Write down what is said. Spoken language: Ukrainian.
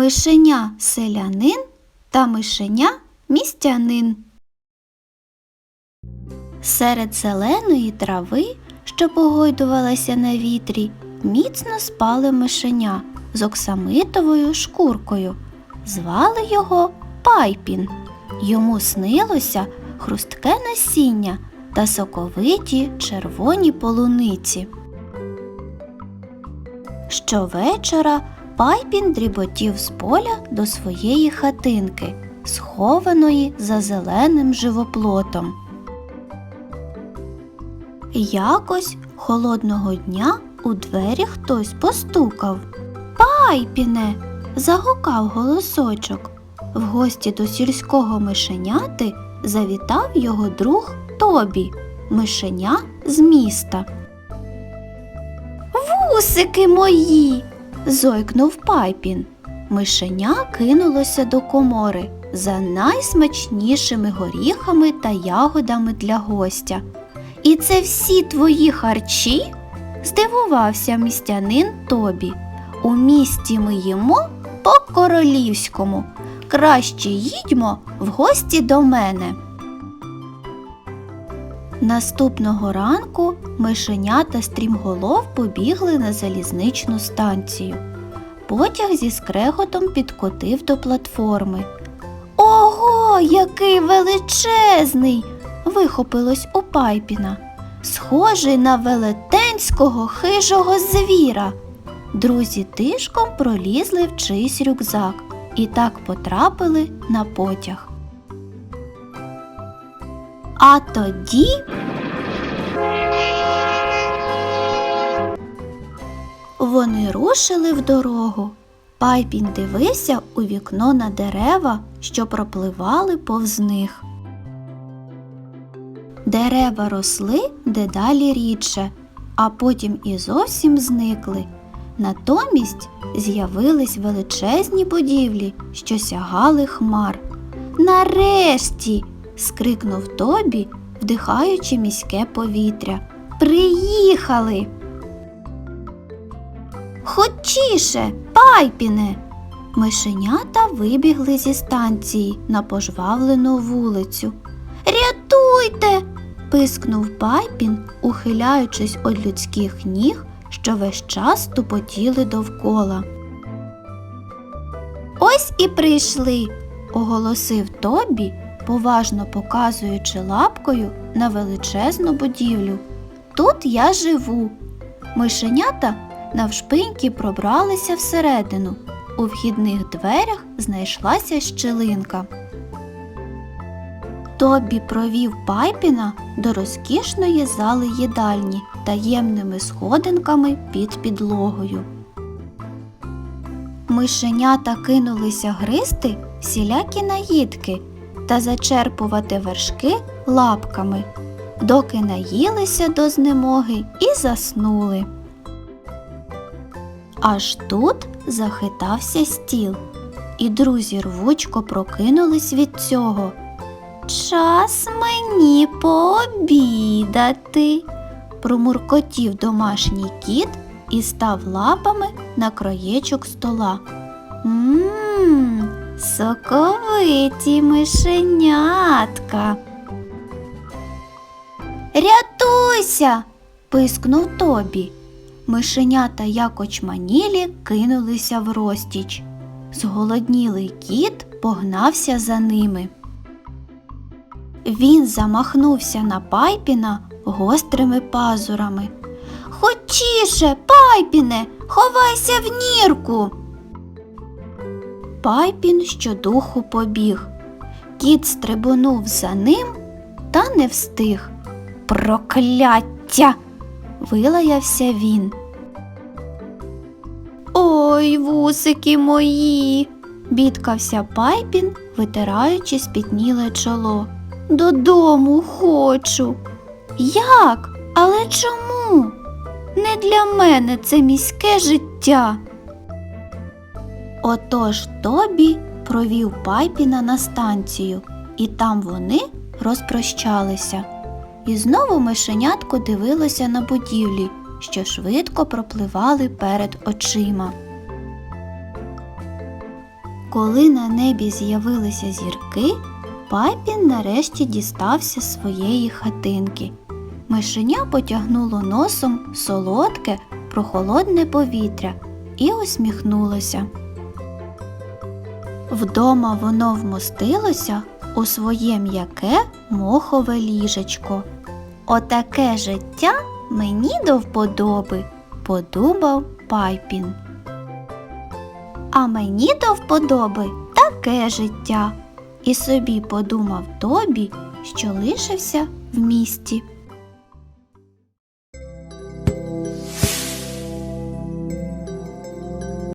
Мишеня селянин та мишеня містянин. Серед зеленої трави, що погойдувалася на вітрі, міцно спали мишеня з оксамитовою шкуркою. Звали його Пайпін. Йому снилося хрустке насіння та соковиті червоні полуниці. Щовечора Пайпін дріботів з поля до своєї хатинки, схованої за зеленим живоплотом. Якось холодного дня у двері хтось постукав. Пайпіне. загукав голосочок. В гості до сільського мишеняти завітав його друг Тобі, мишеня з міста. Вусики мої. Зойкнув Пайпін. Мишеня кинулося до комори за найсмачнішими горіхами та ягодами для гостя. І це всі твої харчі? здивувався містянин Тобі. У місті ми їмо по королівському. Краще їдьмо в гості до мене. Наступного ранку мишеня та стрімголов побігли на залізничну станцію. Потяг зі скреготом підкотив до платформи. Ого, який величезний! вихопилось у Пайпіна. Схожий на велетенського хижого звіра. Друзі тишком пролізли в чийсь рюкзак і так потрапили на потяг. А тоді вони рушили в дорогу. Пайпін дивився у вікно на дерева, що пропливали повз них. Дерева росли дедалі рідше, а потім і зовсім зникли. Натомість з'явились величезні будівлі, що сягали хмар. Нарешті. Скрикнув Тобі, вдихаючи міське повітря. Приїхали. Хочіше, пайпіне. Мишенята вибігли зі станції на пожвавлену вулицю. Рятуйте. пискнув Пайпін, ухиляючись від людських ніг, що весь час тупотіли довкола. Ось і прийшли, оголосив Тобі, поважно показуючи лапкою на величезну будівлю. Тут я живу. Мишенята навшпиньки пробралися всередину. У вхідних дверях знайшлася щелинка. Тобі провів Пайпіна до розкішної зали їдальні таємними сходинками під підлогою. Мишенята кинулися гризти всілякі наїдки та зачерпувати вершки лапками, доки наїлися до знемоги і заснули. Аж тут захитався стіл, і друзі рвучко прокинулись від цього. Час мені пообідати, промуркотів домашній кіт і став лапами на краєчок стола. Мм, соковиті мишенятка. Рятуйся. пискнув Тобі. Мишенята, як очманілі, кинулися в розтіч. Зголоднілий кіт погнався за ними. Він замахнувся на Пайпіна гострими пазурами. Хочіше, Пайпіне, ховайся в нірку. Пайпін щодуху побіг. Кіт стрибонув за ним та не встиг. Прокляття! вилаявся він. Ой, вусики мої, бідкався Пайпін, витираючи спітніле чоло. Додому хочу. Як? Але чому? Не для мене це міське життя. Отож Тобі провів Пайпіна на станцію, і там вони розпрощалися. І знову мишенятко дивилося на будівлі, що швидко пропливали перед очима. Коли на небі з'явилися зірки, Пайпін нарешті дістався своєї хатинки. Мишеня потягнуло носом солодке, прохолодне повітря і усміхнулося. Вдома воно вмостилося у своє м'яке мохове ліжечко. Отаке життя мені до вподоби, подумав Пайпін. А мені до вподоби таке життя. І собі подумав Тобі, що лишився в місті.